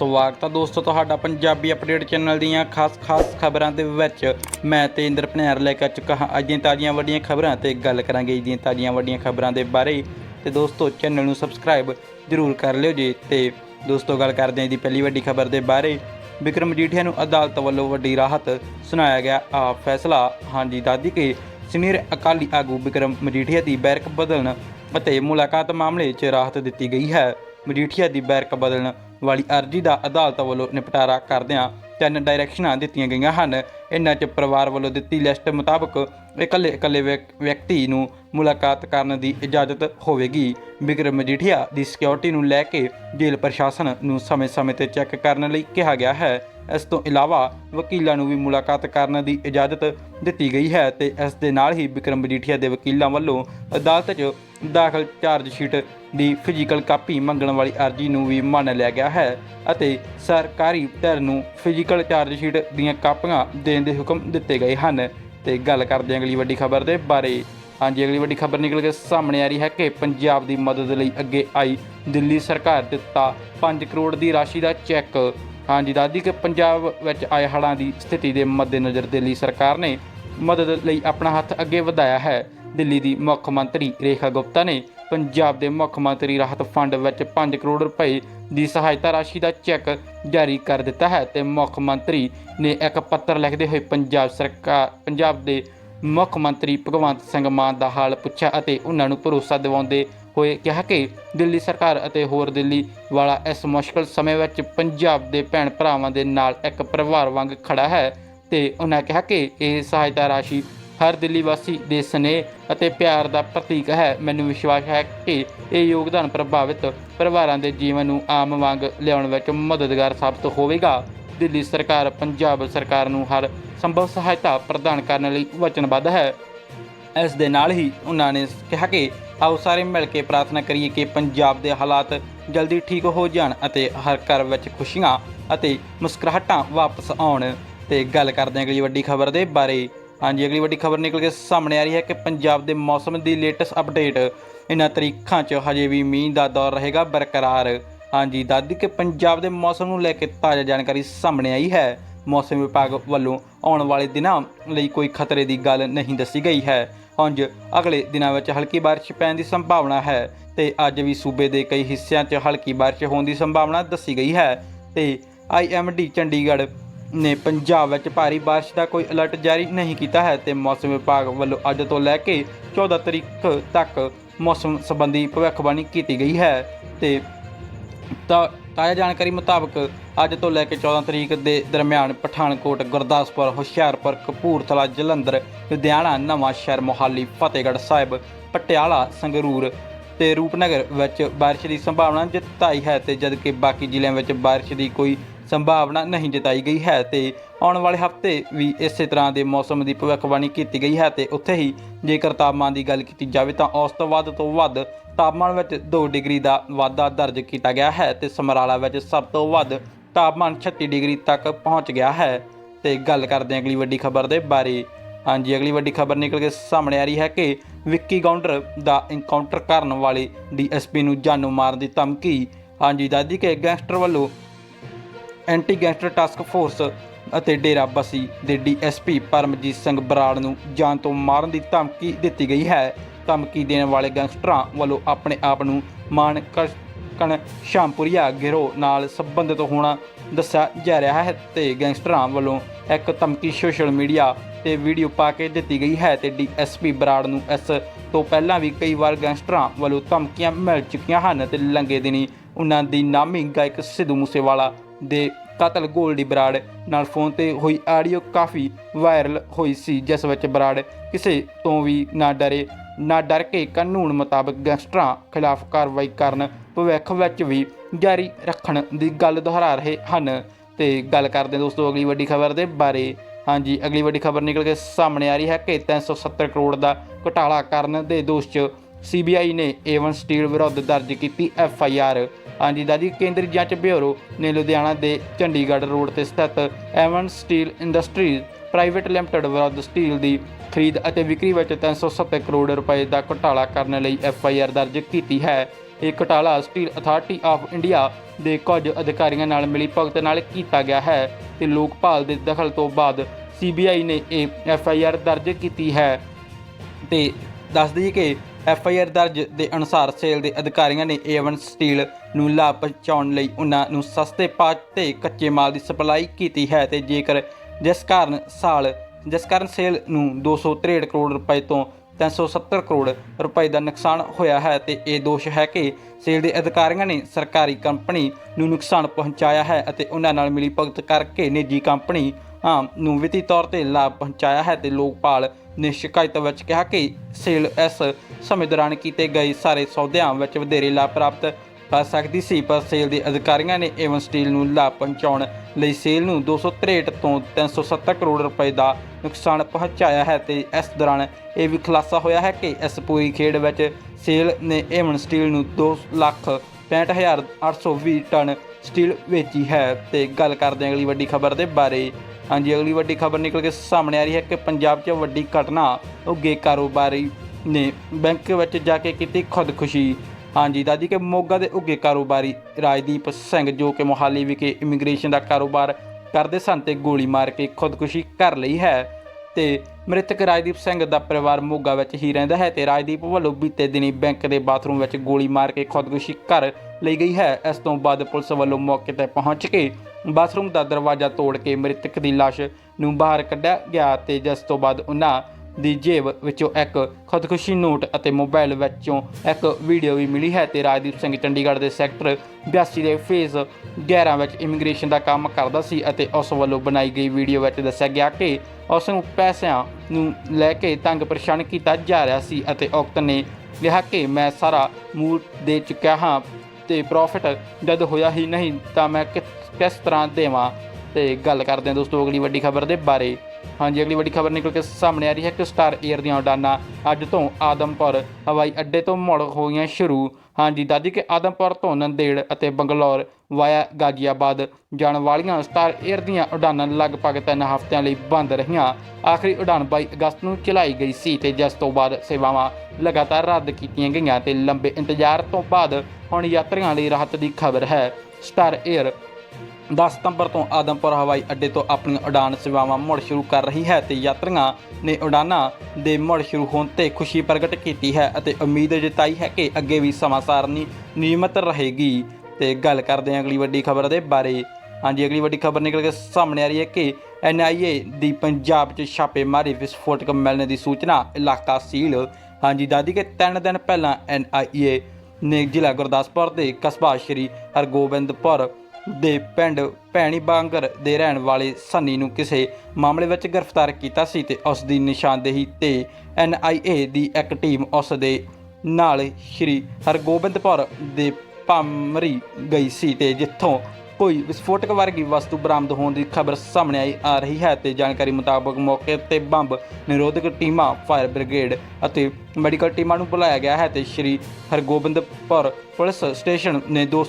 ਸਵਾਗਤ ਹੈ ਦੋਸਤੋ ਤੁਹਾਡਾ ਪੰਜਾਬੀ ਅਪਡੇਟ ਚੈਨਲ ਦੀਆਂ ਖਾਸ-ਖਾਸ ਖਬਰਾਂ ਦੇ ਵਿੱਚ ਮੈਂ ਤੇਂਦਰ ਭਨਿਆਰ ਲੈ ਕੇ ਆ ਚੁੱਕਾ ਹਾਂ। ਅੱਜ ਦੀਆਂ ਤਾਜ਼ੀਆਂ ਵੱਡੀਆਂ ਖਬਰਾਂ ਤੇ ਗੱਲ ਕਰਾਂਗੇ। ਅੱਜ ਦੀਆਂ ਤਾਜ਼ੀਆਂ ਵੱਡੀਆਂ ਖਬਰਾਂ ਦੇ ਬਾਰੇ ਤੇ ਦੋਸਤੋ ਚੈਨਲ ਨੂੰ ਸਬਸਕ੍ਰਾਈਬ ਜ਼ਰੂਰ ਕਰ ਲਿਓ ਜੀ। ਤੇ ਦੋਸਤੋ ਗੱਲ ਕਰਦੇ ਹਾਂ ਜੀ ਪਹਿਲੀ ਵੱਡੀ ਖਬਰ ਦੇ ਬਾਰੇ। ਵਿਕਰਮ ਮਜੀਠੀਆ ਨੂੰ ਅਦਾਲਤ ਵੱਲੋਂ ਵੱਡੀ ਰਾਹਤ ਸੁਣਾਇਆ ਗਿਆ ਆ ਫੈਸਲਾ। ਹਾਂਜੀ ਦਾਦੀ ਕੇ ਸੀਨੀਅਰ ਅਕਾਲੀ ਆਗੂ ਵਿਕਰਮ ਮਜੀਠੀਆ ਦੀ ਬੈਰਕ ਬਦਲਣ ਅਤੇ ਮੁਲਾਕਾਤ ਮਾਮਲੇ 'ਚ ਰਾਹਤ ਦਿੱਤੀ ਗਈ ਹੈ। ਮਜੀਠੀਆ ਦੀ ਬੈਰਕ ਬਦਲਣ ਵਾਲੀ ਅਰਜ਼ੀ ਦਾ ਅਦਾਲਤ ਵੱਲੋਂ ਨਿਪਟਾਰਾ ਕਰਦਿਆਂ ਤਿੰਨ ਡਾਇਰੈਕਸ਼ਨਾਂ ਦਿੱਤੀਆਂ ਗਈਆਂ ਹਨ। ਇਹਨਾਂ 'ਚ ਪਰਿਵਾਰ ਵੱਲੋਂ ਦਿੱਤੀ ਲਿਸਟ ਮੁਤਾਬਕ ਇਕੱਲੇ ਇਕੱਲੇ ਵਿਅਕ- ਵਿਅਕਤੀ ਨੂੰ ਮੁਲਾਕਾਤ ਕਰਨ ਦੀ ਇਜਾਜ਼ਤ ਹੋਵੇਗੀ। ਬਿਕਰਮ ਮਜੀਠੀਆ ਦੀ ਸਿਕਿਉਰਿਟੀ ਨੂੰ ਲੈ ਕੇ ਜੇਲ੍ਹ ਪ੍ਰਸ਼ਾਸਨ ਨੂੰ ਸਮੇਂ-ਸਮੇਂ ਤੇ ਚੈੱਕ ਕਰਨ ਲਈ ਕਿਹਾ ਗਿਆ ਹੈ। ਇਸ ਤੋਂ ਇਲਾਵਾ ਵਕੀਲਾਂ ਨੂੰ ਵੀ ਮੁਲਾਕਾਤ ਕਰਨ ਦੀ ਇਜਾਜ਼ਤ ਦਿੱਤੀ ਗਈ ਹੈ ਤੇ ਇਸ ਦੇ ਨਾਲ ਹੀ ਵਿਕਰਮ ਮਜੀਠੀਆ ਦੇ ਵਕੀਲਾਂ ਵੱਲੋਂ ਅਦਾਲਤ 'ਚ ਦਾਖਲ ਚਾਰਜ ਸ਼ੀਟ ਦੀ ਫਿਜ਼ੀਕਲ ਕਾਪੀ ਮੰਗਣ ਵਾਲੀ ਅਰਜ਼ੀ ਨੂੰ ਵੀ ਮੰਨ ਲਿਆ ਗਿਆ ਹੈ ਅਤੇ ਸਰਕਾਰੀ ਧਿਰ ਨੂੰ ਫਿਜ਼ੀਕਲ ਚਾਰਜ ਸ਼ੀਟ ਦੀਆਂ ਕਾਪੀਆਂ ਦੇਣ ਦੇ ਹੁਕਮ ਦਿੱਤੇ ਗਏ ਹਨ। ਤੇ ਗੱਲ ਕਰਦੇ ਹਾਂ ਅਗਲੀ ਵੱਡੀ ਖਬਰ ਦੇ ਬਾਰੇ। ਹਾਂਜੀ, ਅਗਲੀ ਵੱਡੀ ਖਬਰ ਨਿਕਲ ਕੇ ਸਾਹਮਣੇ ਆ ਰਹੀ ਹੈ ਕਿ ਪੰਜਾਬ ਦੀ ਮਦਦ ਲਈ ਅੱਗੇ ਆਈ ਦਿੱਲੀ ਸਰਕਾਰ ਦਿੱਤਾ 5 ਕਰੋੜ ਦੀ ਰਾਸ਼ੀ ਦਾ ਚੈੱਕ। ਹਾਂਜੀ ਦਾਦੀ ਕਿ ਪੰਜਾਬ ਵਿੱਚ ਆਏ ਹੜ੍ਹਾਂ ਦੀ ਸਥਿਤੀ ਦੇ ਮੱਦੇਨਜ਼ਰ ਦਿੱਲੀ ਸਰਕਾਰ ਨੇ ਮਦਦ ਲਈ ਆਪਣਾ ਹੱਥ ਅੱਗੇ ਵਧਾਇਆ ਹੈ। ਦਿੱਲੀ ਦੀ ਮੁੱਖ ਮੰਤਰੀ ਰੇਖਾ ਗੁਪਤਾ ਨੇ ਪੰਜਾਬ ਦੇ ਮੁੱਖ ਮੰਤਰੀ ਰਾਹਤ ਫੰਡ ਵਿੱਚ 5 ਕਰੋੜ ਰੁਪਏ ਦੀ ਸਹਾਇਤਾ ਰਾਸ਼ੀ ਦਾ ਚੈੱਕ ਜਾਰੀ ਕਰ ਦਿੱਤਾ ਹੈ ਤੇ ਮੁੱਖ ਮੰਤਰੀ ਨੇ ਇੱਕ ਪੱਤਰ ਲਿਖਦੇ ਹੋਏ ਪੰਜਾਬ ਸਰਕਾਰ ਪੰਜਾਬ ਦੇ ਮੁੱਖ ਮੰਤਰੀ ਭਗਵੰਤ ਸਿੰਘ ਮਾਨ ਦਾ ਹਾਲ ਪੁੱਛਿਆ ਅਤੇ ਉਹਨਾਂ ਨੂੰ ਭਰੋਸਾ ਦਿਵਾਉਂਦੇ ਹੋਏ, ਕਿਹਾ ਕਿ ਦਿੱਲੀ ਸਰਕਾਰ ਅਤੇ ਹੋਰ ਦਿੱਲੀ ਵਾਲਾ ਇਸ ਮੁਸ਼ਕਲ ਸਮੇਂ ਵਿੱਚ ਪੰਜਾਬ ਦੇ ਭੈਣ ਭਰਾਵਾਂ ਦੇ ਨਾਲ ਇੱਕ ਪਰਿਵਾਰ ਵਾਂਗ ਖੜਾ ਹੈ ਤੇ ਉਹਨਾਂ ਕਿਹਾ ਕਿ ਇਹ ਸਹਾਇਤਾ ਰਾਸ਼ੀ ਹਰ ਦਿੱਲੀ ਵਾਸੀ ਦੇ ਸਨੇਹ ਅਤੇ ਪਿਆਰ ਦਾ ਪ੍ਰਤੀਕ ਹੈ। ਮੈਨੂੰ ਵਿਸ਼ਵਾਸ ਹੈ ਕਿ ਇਹ ਯੋਗਦਾਨ ਪ੍ਰਭਾਵਿਤ ਪਰਿਵਾਰਾਂ ਦੇ ਜੀਵਨ ਨੂੰ ਆਮ ਵਾਂਗ ਲਿਆਉਣ ਵਿੱਚ ਮਦਦਗਾਰ ਸਾਬਤ ਹੋਵੇਗਾ। ਦਿੱਲੀ ਸਰਕਾਰ, ਪੰਜਾਬ ਸਰਕਾਰ ਨੂੰ ਹਰ ਸੰਭਵ ਸਹਾਇਤਾ ਪ੍ਰਦਾਨ ਕਰਨ ਲਈ ਵਚਨਬੱਧ ਹੈ। ਇਸ ਦੇ ਨਾਲ ਹੀ ਉਹਨਾਂ ਨੇ ਕਿਹਾ ਕਿ ਆਓ ਸਾਰੇ ਮਿਲ ਕੇ ਪ੍ਰਾਰਥਨਾ ਕਰੀਏ ਕਿ ਪੰਜਾਬ ਦੇ ਹਾਲਾਤ ਜਲਦੀ ਠੀਕ ਹੋ ਜਾਣ ਅਤੇ ਹਰ ਘਰ ਵਿੱਚ ਖੁਸ਼ੀਆਂ ਅਤੇ ਮੁਸਕਰਾਹਟਾਂ ਵਾਪਸ ਆਉਣ। ਤੇ ਗੱਲ ਕਰਦੇ ਹਾਂ ਅਗਲੀ ਵੱਡੀ ਖਬਰ ਦੇ ਬਾਰੇ। ਹਾਂਜੀ, ਅਗਲੀ ਵੱਡੀ ਖਬਰ ਨਿਕਲ ਕੇ ਸਾਹਮਣੇ ਆ ਰਹੀ ਹੈ ਕਿ ਪੰਜਾਬ ਦੇ ਮੌਸਮ ਦੀ ਲੇਟੈਸਟ ਅਪਡੇਟ। ਇਹਨਾਂ ਤਰੀਕਾਂ 'ਚ ਹਜੇ ਵੀ ਮੀਂਹ ਦਾ ਦੌਰ ਰਹੇਗਾ ਬਰਕਰਾਰ। ਹਾਂਜੀ ਦਾਦੀ ਕਿ ਪੰਜਾਬ ਦੇ ਮੌਸਮ ਨੂੰ ਲੈ ਕੇ ਤਾਜ਼ਾ ਜਾਣਕਾਰੀ ਸਾਹਮਣੇ ਆਈ ਹੈ। ਮੌਸਮ ਵਿਭਾਗ ਵੱਲੋਂ ਆਉਣ ਵਾਲੇ ਦਿਨਾਂ ਲਈ ਕੋਈ ਖਤਰੇ ਦੀ ਗੱਲ ਨਹੀਂ ਦੱਸੀ ਗਈ ਹੈ। ਉਂਝ ਅਗਲੇ ਦਿਨਾਂ ਵਿੱਚ ਹਲਕੀ ਬਾਰਿਸ਼ ਪੈਣ ਦੀ ਸੰਭਾਵਨਾ ਹੈ ਤੇ ਅੱਜ ਵੀ ਸੂਬੇ ਦੇ ਕਈ ਹਿੱਸਿਆਂ 'ਚ ਹਲਕੀ ਬਾਰਿਸ਼ ਹੋਣ ਦੀ ਸੰਭਾਵਨਾ ਦੱਸੀ ਗਈ ਹੈ ਤੇ ਆਈਐਮਡੀ ਚੰਡੀਗੜ੍ਹ ਨੇ ਪੰਜਾਬ ਵਿੱਚ ਭਾਰੀ ਬਾਰਿਸ਼ ਦਾ ਕੋਈ ਅਲਰਟ ਜਾਰੀ ਨਹੀਂ ਕੀਤਾ ਹੈ ਤੇ ਮੌਸਮ ਵਿਭਾਗ ਵੱਲੋਂ ਅੱਜ ਤੋਂ ਲੈ ਕੇ 14 ਤਰੀਕ ਤੱਕ ਮੌਸਮ ਸੰਬੰਧੀ ਭਵਿੱਖਬਾਣੀ ਕੀਤੀ ਗਈ ਹੈ ਤੇ ਤਾਂ ਤਾਜ਼ਾ ਜਾਣਕਾਰੀ ਮੁਤਾਬਕ ਅੱਜ ਤੋਂ ਲੈ ਕੇ 14 ਤਰੀਕ ਦੇ ਦਰਮਿਆਨ ਪਠਾਨਕੋਟ, ਗੁਰਦਾਸਪੁਰ, ਹੁਸ਼ਿਆਰਪੁਰ, ਕਪੂਰਥਲਾ, ਜਲੰਧਰ, ਲੁਧਿਆਣਾ, ਨਵਾਂ ਸ਼ਹਿਰ, ਮੋਹਾਲੀ, ਫਤਿਹਗੜ੍ਹ ਸਾਹਿਬ, ਪਟਿਆਲਾ, ਸੰਗਰੂਰ ਤੇ ਰੂਪਨਗਰ ਵਿੱਚ ਬਾਰਿਸ਼ ਦੀ ਸੰਭਾਵਨਾ ਜਤਾਈ ਹੈ ਤੇ ਜਦਕਿ ਬਾਕੀ ਜ਼ਿਲ੍ਹਿਆਂ ਵਿੱਚ ਬਾਰਿਸ਼ ਦੀ ਕੋਈ ਸੰਭਾਵਨਾ ਨਹੀਂ ਜਤਾਈ ਗਈ ਹੈ ਤੇ ਆਉਣ ਵਾਲੇ ਹਫ਼ਤੇ ਵੀ ਇਸੇ ਤਰ੍ਹਾਂ ਦੇ ਮੌਸਮ ਦੀ ਭਵਿੱਖਬਾਣੀ ਕੀਤੀ ਗਈ ਹੈ ਤੇ ਉੱਥੇ ਹੀ ਜੇਕਰ ਤਾਪਮਾਨ ਦੀ ਗੱਲ ਕੀਤੀ ਜਾਵੇ ਤਾਂ ਉਸ ਤੋਂ ਵੱਧ ਤੋਂ ਵੱਧ ਤਾਪਮਾਨ ਵਿੱਚ 2 ਡਿਗਰੀ ਦਾ ਵਾਧਾ ਦਰਜ ਕੀਤਾ ਗਿਆ ਹੈ ਤੇ ਸਮਰਾਲਾ ਵਿੱਚ ਸਭ ਤੋਂ ਵੱਧ ਤਾਪਮਾਨ 36 ਡਿਗਰੀ ਤੱਕ ਪਹੁੰਚ ਗਿਆ ਹੈ। ਤੇ ਗੱਲ ਕਰਦੇ ਹਾਂ ਅਗਲੀ ਵੱਡੀ ਖਬਰ ਦੇ ਬਾਰੇ। ਹਾਂਜੀ, ਅਗਲੀ ਵੱਡੀ ਖਬਰ ਨਿਕਲ ਕੇ ਸਾਹਮਣੇ ਆ ਰਹੀ ਹੈ ਕਿ ਵਿੱਕੀ ਗਾਉਂਡਰ ਦਾ ਇਨਕਾਊਂਟਰ ਕਰਨ ਵਾਲੇ ਡੀਐਸਪੀ ਨੂੰ ਜਾਨੋਂ ਮਾਰਨ ਦੀ ਧਮਕੀ। ਹਾਂਜੀ ਦਾਦੀ ਕੇ ਗੈਂਗਸਟਰ ਵੱਲੋਂ ਐਂਟੀ ਗੈਂਗਸਟਰ ਟਾਸਕ ਫੋਰਸ ਅਤੇ ਡੇਰਾ ਬਸੀ ਦੇ ਡੀਐਸਪੀ ਪਰਮਜੀਤ ਸਿੰਘ ਬਰਾੜ ਨੂੰ ਜਾਨ ਤੋਂ ਮਾਰਨ ਦੀ ਧਮਕੀ ਦਿੱਤੀ ਗਈ ਹੈ। ਧਮਕੀ ਦੇਣ ਵਾਲੇ ਗੈਂਗਸਟਰਾਂ ਵੱਲੋਂ ਆਪਣੇ ਆਪ ਨੂੰ ਮਾਨ ਕਣ ਸ਼ਾਮਪੁਰੀਆ ਗਿਰੋਹ ਨਾਲ ਸੰਬੰਧਿਤ ਹੋਣਾ ਦੱਸਿਆ ਜਾ ਰਿਹਾ ਹੈ ਤੇ ਗੈਂਗਸਟਰਾਂ ਵੱਲੋਂ ਇੱਕ ਧਮਕੀ ਸੋਸ਼ਲ ਮੀਡੀਆ ਤੇ ਵੀਡੀਓ ਪਾ ਕੇ ਦਿੱਤੀ ਗਈ ਹੈ ਤੇ ਡੀਐਸਪੀ ਬਰਾੜ ਨੂੰ ਇਸ ਤੋਂ ਪਹਿਲਾਂ ਵੀ ਕਈ ਵਾਰ ਗੈਂਗਸਟਰਾਂ ਵੱਲੋਂ ਧਮਕੀਆਂ ਮਿਲ ਚੁੱਕੀਆਂ ਹਨ ਤੇ ਲੰਗੇ ਦਿਨੀ ਉਹਨਾਂ ਦੀ ਨਾਮੀ ਗਾਇਕ ਸਿੱਧੂ ਮੂਸੇਵਾਲਾ ਦੇ ਕਤਲ ਗੋਲਡੀ ਬਰਾੜ ਨਾਲ ਫੋਨ ਤੇ ਹੋਈ ਆਡੀਓ ਕਾਫੀ ਵਾਇਰਲ ਹੋਈ ਸੀ, ਜਿਸ ਵਿੱਚ ਬਰਾੜ ਕਿਸੇ ਤੋਂ ਵੀ ਨਾ ਡਰੇ। ਨਾ ਡਰ ਕੇ ਕਾਨੂੰਨ ਮੁਤਾਬਕ ਗੈਂਗਸਟਰਾਂ ਖਿਲਾਫ ਕਾਰਵਾਈ ਕਰਨ, ਭਵਿੱਖ ਵਿੱਚ ਵੀ ਜਾਰੀ ਰੱਖਣ ਦੀ ਗੱਲ ਦੁਹਰਾ ਰਹੇ ਹਨ। ਤੇ ਗੱਲ ਕਰਦੇ ਦੋਸਤੋ, ਅਗਲੀ ਵੱਡੀ ਖਬਰ ਦੇ ਬਾਰੇ। ਹਾਂਜੀ, ਅਗਲੀ ਵੱਡੀ ਖਬਰ ਨਿਕਲ ਕੇ ਸਾਹਮਣੇ ਆ ਰਹੀ ਹੈ ਕਿ 370 ਕਰੋੜ ਦਾ ਘੁਟਾਲਾ ਕਰਨ ਦੇ ਦੋਸ਼ 'ਚ ਸੀਬੀਆਈ ਨੇ ਏਵਨ ਸਟੀਲ ਵਿਰੁੱਧ ਦਰਜ ਕੀਤੀ ਐਫ ਆਈ ਆਰ ਹਾਂਜੀ ਦਾਦੀ, ਕੇਂਦਰੀ ਜਾਂਚ ਬਿਊਰੋ ਨੇ ਲੁਧਿਆਣਾ ਦੇ ਚੰਡੀਗੜ੍ਹ ਰੋਡ ਤੇ ਸਥਿਤ Avon steel industries private limited ਵਿਰੁੱਧ ਸਟੀਲ ਦੀ ਖਰੀਦ ਅਤੇ ਵਿਕਰੀ ਵਿੱਚ 370 ਕਰੋੜ ਰੁਪਏ ਦਾ ਘੁਟਾਲਾ ਕਰਨ ਲਈ ਐਫ ਆਈ ਆਰ ਦਰਜ ਕੀਤੀ ਹੈ। ਇਹ ਘੁਟਾਲਾ ਸਟੀਲ ਅਥਾਰਟੀ ਆਫ ਇੰਡੀਆ ਦੇ ਕੁਝ ਅਧਿਕਾਰੀਆਂ ਨਾਲ ਮਿਲੀ ਭਗਤ ਨਾਲ ਕੀਤਾ ਗਿਆ ਹੈ ਤੇ ਲੋਕਪਾਲ ਦੇ ਦਖਲ ਤੋਂ ਬਾਅਦ ਸੀਬੀਆਈ ਨੇ ਇਹ ਐਫ ਆਈ ਆਰ ਦਰਜ ਕੀਤੀ ਹੈ। ਤੇ ਦੱਸ ਦਈਏ ਕਿ ਐਫ ਆਈ ਆਰ ਦਰਜ ਦੇ ਅਨੁਸਾਰ ਸੇਲ ਦੇ ਅਧਿਕਾਰੀਆਂ ਨੇ A1 ਸਟੀਲ ਨੂੰ ਲਾਭ ਪਹੁੰਚਾਉਣ ਲਈ ਉਹਨਾਂ ਨੂੰ ਸਸਤੇ ਪਾਚ ਤੇ ਕੱਚੇ ਮਾਲ ਦੀ ਸਪਲਾਈ ਕੀਤੀ ਹੈ ਤੇ ਜੇਕਰ ਜਿਸ ਕਾਰਨ ਸਾਲ, ਜਿਸ ਕਾਰਨ ਸੇਲ ਨੂੰ 263 ਕਰੋੜ ਰੁਪਏ ਤੋਂ 370 ਕਰੋੜ ਰੁਪਏ ਦਾ ਨੁਕਸਾਨ ਹੋਇਆ ਹੈ ਤੇ ਇਹ ਦੋਸ਼ ਹੈ ਕਿ ਸੇਲ ਦੇ ਅਧਿਕਾਰੀਆਂ ਨੇ ਸਰਕਾਰੀ ਕੰਪਨੀ ਨੂੰ ਨੁਕਸਾਨ ਪਹੁੰਚਾਇਆ ਹੈ ਅਤੇ ਉਹਨਾਂ ਨਾਲ ਮਿਲੀ ਭਗਤ ਕਰਕੇ ਨਿੱਜੀ ਕੰਪਨੀ ਆਮ ਨੂੰ ਵਿੱਤੀ ਤੌਰ ਤੇ ਲਾਭ ਪਹੁੰਚਾਇਆ ਹੈ ਤੇ ਲੋਕਪਾਲ ਨੇ ਸ਼ਿਕਾਇਤ ਵਿੱਚ ਕਿਹਾ ਕਿ ਸੇਲ ਇਸ ਸਮੇਂ ਦੌਰਾਨ ਕੀਤੇ ਗਏ ਸਾਰੇ ਸੌਦਿਆਂ ਵਿੱਚ ਵਧੇਰੇ ਲਾਭ ਪ੍ਰਾਪਤ ਕਰ ਸਕਦੀ ਸੀ, ਪਰ ਸੇਲ ਦੇ ਅਧਿਕਾਰੀਆਂ ਨੇ ਏਵਨ ਸਟੀਲ ਨੂੰ ਲਾਭ ਪਹੁੰਚਾਉਣ ਲਈ ਸੇਲ ਨੂੰ 263 ਤੋਂ 370 ਕਰੋੜ ਰੁਪਏ ਦਾ ਨੁਕਸਾਨ ਪਹੁੰਚਾਇਆ ਹੈ ਤੇ ਇਸ ਦੌਰਾਨ ਇਹ ਵੀ ਖੁਲਾਸਾ ਹੋਇਆ ਹੈ ਕਿ ਇਸ ਪੂਰੀ ਖੇਡ ਵਿੱਚ ਸੇਲ ਨੇ ਏਵਨ ਸਟੀਲ ਨੂੰ 2 ਲੱਖ 65820 ਟਨ ਸਟੀਲ ਵੇਚੀ ਹੈ। ਤੇ ਗੱਲ ਕਰਦੇ ਹਾਂ ਅਗਲੀ ਵੱਡੀ ਖਬਰ ਦੇ ਬਾਰੇ। ਹਾਂਜੀ, ਅਗਲੀ ਵੱਡੀ ਖਬਰ ਨਿਕਲ ਕੇ ਸਾਹਮਣੇ ਆ ਰਹੀ ਹੈ ਕਿ ਪੰਜਾਬ 'ਚ ਵੱਡੀ ਘਟਨਾ ਉੱਗੇ ਕਾਰੋਬਾਰੀ ਨੇ ਬੈਂਕ ਵਿੱਚ ਜਾ ਕੇ ਕੀਤੀ ਖੁਦਕੁਸ਼ੀ। ਹਾਂਜੀ ਦਾਦੀ ਕਿ ਮੋਗਾ ਦੇ ਉੱਗੇ ਕਾਰੋਬਾਰੀ ਰਾਜਦੀਪ ਸਿੰਘ, ਜੋ ਕਿ ਮੋਹਾਲੀ ਵਿਖੇ ਇਮੀਗ੍ਰੇਸ਼ਨ ਦਾ ਕਾਰੋਬਾਰ ਕਰਦੇ ਸਨ ਤੇ ਗੋਲੀ ਮਾਰ ਕੇ ਖੁਦਕੁਸ਼ੀ ਕਰ ਲਈ ਹੈ ਤੇ ਮ੍ਰਿਤਕ ਰਾਜਦੀਪ ਸਿੰਘ ਦਾ ਪਰਿਵਾਰ ਮੋਗਾ ਵਿੱਚ ਹੀ ਰਹਿੰਦਾ ਹੈ ਤੇ ਰਾਜਦੀਪ ਵੱਲੋਂ ਬੀਤੇ ਦਿਨੀ ਬੈਂਕ ਦੇ ਬਾਥਰੂਮ ਵਿੱਚ ਗੋਲੀ ਮਾਰ ਕੇ ਖੁਦਕੁਸ਼ੀ ਕਰ ਲਈ ਗਈ ਹੈ। ਇਸ ਤੋਂ ਬਾਅਦ ਪੁਲਿਸ ਵੱਲੋਂ ਮੌਕੇ ਤੇ ਪਹੁੰਚ ਕੇ ਬਾਥਰੂਮ ਦਾ ਦਰਵਾਜ਼ਾ ਤੋੜ ਕੇ ਮ੍ਰਿਤਕ ਦੀ ਲਾਸ਼ ਨੂੰ ਬਾਹਰ ਕੱਢਿਆ ਗਿਆ ਤੇ ਜਿਸ ਤੋਂ ਬਾਅਦ ਉਹਨਾਂ ਦੀ ਜੇਬ ਵਿੱਚੋਂ ਇੱਕ ਖੁਦਕੁਸ਼ੀ ਨੋਟ ਅਤੇ ਮੋਬਾਈਲ ਵਿੱਚੋਂ ਇੱਕ ਵੀਡੀਓ ਵੀ ਮਿਲੀ ਹੈ ਤੇ ਰਾਜਦੀਪ ਸਿੰਘ ਚੰਡੀਗੜ੍ਹ ਦੇ ਸੈਕਟਰ 82 ਦੇ ਫੇਜ਼ 11 ਵਿੱਚ ਇਮੀਗ੍ਰੇਸ਼ਨ ਦਾ ਕੰਮ ਕਰਦਾ ਸੀ ਅਤੇ ਉਸ ਵੱਲੋਂ ਬਣਾਈ ਗਈ ਵੀਡੀਓ ਵਿੱਚ ਦੱਸਿਆ ਗਿਆ ਕਿ ਉਸ ਨੂੰ ਪੈਸਿਆਂ ਨੂੰ ਲੈ ਕੇ ਤੰਗ ਪਰੇਸ਼ਾਨ ਕੀਤਾ ਜਾ ਰਿਹਾ ਸੀ ਅਤੇ ਔਕਤ ਨੇ ਕਿਹਾ ਕਿ ਮੈਂ ਸਾਰਾ ਮੂਲ ਦੇ ਚੁੱਕਿਆ ਹਾਂ ਤੇ ਪ੍ਰੋਫਿਟ ਜਦ ਹੋਇਆ ਹੀ ਨਹੀਂ ਤਾਂ ਮੈਂ ਕਿਸ ਤਰ੍ਹਾਂ ਦੇਵਾਂ? ਤੇ ਗੱਲ ਕਰਦੇ ਹਾਂ ਦੋਸਤੋ ਅਗਲੀ ਵੱਡੀ ਖਬਰ ਦੇ ਬਾਰੇ। ਹਾਂਜੀ, ਅਗਲੀ ਵੱਡੀ ਖਬਰ ਨਿਕਲ ਕੇ ਸਾਹਮਣੇ ਆ ਰਹੀ ਹੈ ਕਿ ਸਟਾਰ 에ਅਰ ਦੀਆਂ ਉਡਾਨਾਂ ਅੱਜ ਤੋਂ ਆਦਮਪੁਰ, ਹਵਾਈ ਅੱਡੇ ਤੋਂ ਮੁੜ ਹੋਈਆਂ ਸ਼ੁਰੂ। ਹਾਂਜੀ ਦਾਦੀ ਕਿ ਆਦਮਪੁਰ ਤੋਂ ਨੰਦੇੜ ਅਤੇ ਬੰਗਲੌਰ ਵਾਇਆ ਗਾਜ਼ੀਆਬਾਦ ਜਾਣ ਵਾਲੀਆਂ ਸਟਾਰ 에ਅਰ ਦੀਆਂ ਉਡਾਨਾਂ ਲਗਭਗ 3 ਹਫ਼ਤਿਆਂ ਲਈ ਬੰਦ ਰਹੀਆਂ। ਆਖਰੀ ਉਡਾਨ 22 ਅਗਸਤ ਨੂੰ ਚਲਾਈ ਗਈ ਸੀ ਤੇ ਜਿਸ ਤੋਂ ਬਾਅਦ ਸੇਵਾਵਾਂ ਲਗਾਤਾਰ ਰੱਦ ਕੀਤੀਆਂ ਗਈਆਂ ਤੇ ਲੰਬੇ ਇੰਤਜ਼ਾਰ ਤੋਂ ਬਾਅਦ ਹੁਣ ਯਾਤਰੀਆਂ ਲਈ ਰਾਹਤ ਦੀ ਖਬਰ ਹੈ। ਸਟਾਰ 에ਅਰ 10 ਸਤੰਬਰ ਤੋਂ ਆਦਮਪੁਰ ਹਵਾਈ ਅੱਡੇ ਤੋਂ ਆਪਣੀਆਂ ਉਡਾਨ ਸੇਵਾਵਾਂ ਮੁੜ ਸ਼ੁਰੂ ਕਰ ਰਹੀ ਹੈ ਤੇ ਯਾਤਰੀਆਂ ਨੇ ਉਡਾਨਾਂ ਦੇ ਮੁੜ ਸ਼ੁਰੂ ਹੋਣ ਤੇ ਖੁਸ਼ੀ ਪ੍ਰਗਟ ਕੀਤੀ ਹੈ ਅਤੇ ਉਮੀਦ ਜਤਾਈ ਹੈ ਕਿ ਅੱਗੇ ਵੀ ਸਮਾਂ ਸਾਰਨੀ ਨਿਯਮਤ ਰਹੇਗੀ। ਤੇ ਗੱਲ ਕਰਦੇ ਹਾਂ ਅਗਲੀ ਵੱਡੀ ਖਬਰ ਦੇ ਬਾਰੇ। ਹਾਂਜੀ, ਅਗਲੀ ਵੱਡੀ ਖਬਰ ਨਿਕਲ ਕੇ ਸਾਹਮਣੇ ਆ ਰਹੀ ਹੈ ਕਿ ਐਨਆਈਏ ਦੀ ਪੰਜਾਬ 'ਚ ਛਾਪੇਮਾਰੀ ਵਿਸਫੋਟਕ ਮਿਲਣ ਦੀ ਸੂਚਨਾ ਇਲਾਕਾ ਸੀਲ। ਹਾਂਜੀ ਦਾਦੀ ਕਿ ਤਿੰਨ ਦਿਨ ਪਹਿਲਾਂ ਐਨਆਈਏ ਨੇ ਜ਼ਿਲ੍ਹਾ ਗੁਰਦਾਸਪੁਰ ਦੇ ਕਸਬਾ ਸ਼੍ਰੀ ਹਰਗੋਬਿੰਦਪੁਰ ਦੇ ਪਿੰਡ ਭੈਣੀ ਬਾਂਗਰ ਦੇ ਰਹਿਣ ਵਾਲੇ ਸੰਨੀ ਨੂੰ ਕਿਸੇ ਮਾਮਲੇ ਵਿੱਚ ਗ੍ਰਿਫਤਾਰ ਕੀਤਾ ਸੀ ਤੇ ਉਸ ਦੀ ਨਿਸ਼ਾਨਦੇਹੀ ਤੇ ਐਨਆਈਏ ਦੀ ਇੱਕ ਟੀਮ ਉਸ ਦੇ ਨਾਲ ਸ਼੍ਰੀ ਹਰਗੋਬਿੰਦਪੁਰ ਦੇ ਪਾਮਰੀ ਗਈ ਸੀ ਤੇ ਜਿੱਥੋਂ ਕੋਈ ਵਿਸਫੋਟਕ ਵਰਗੀ ਵਸਤੂ ਬਰਾਮਦ ਹੋਣ ਦੀ ਖਬਰ ਸਾਹਮਣੇ ਆਈ ਆ ਰਹੀ ਹੈ ਤੇ ਜਾਣਕਾਰੀ ਮੁਤਾਬਕ ਮੌਕੇ ਤੇ ਬੰਬ ਨਿਰੋਧਕ ਟੀਮਾਂ, ਫਾਇਰ ਬ੍ਰਿਗੇਡ ਅਤੇ ਮੈਡੀਕਲ ਟੀਮਾਂ ਨੂੰ ਬੁਲਾਇਆ ਗਿਆ ਹੈ ਤੇ ਸ਼੍ਰੀ ਹਰਗੋਬਿੰਦਪੁਰ ਪੁਲਿਸ ਸਟੇਸ਼ਨ ਨੇ 200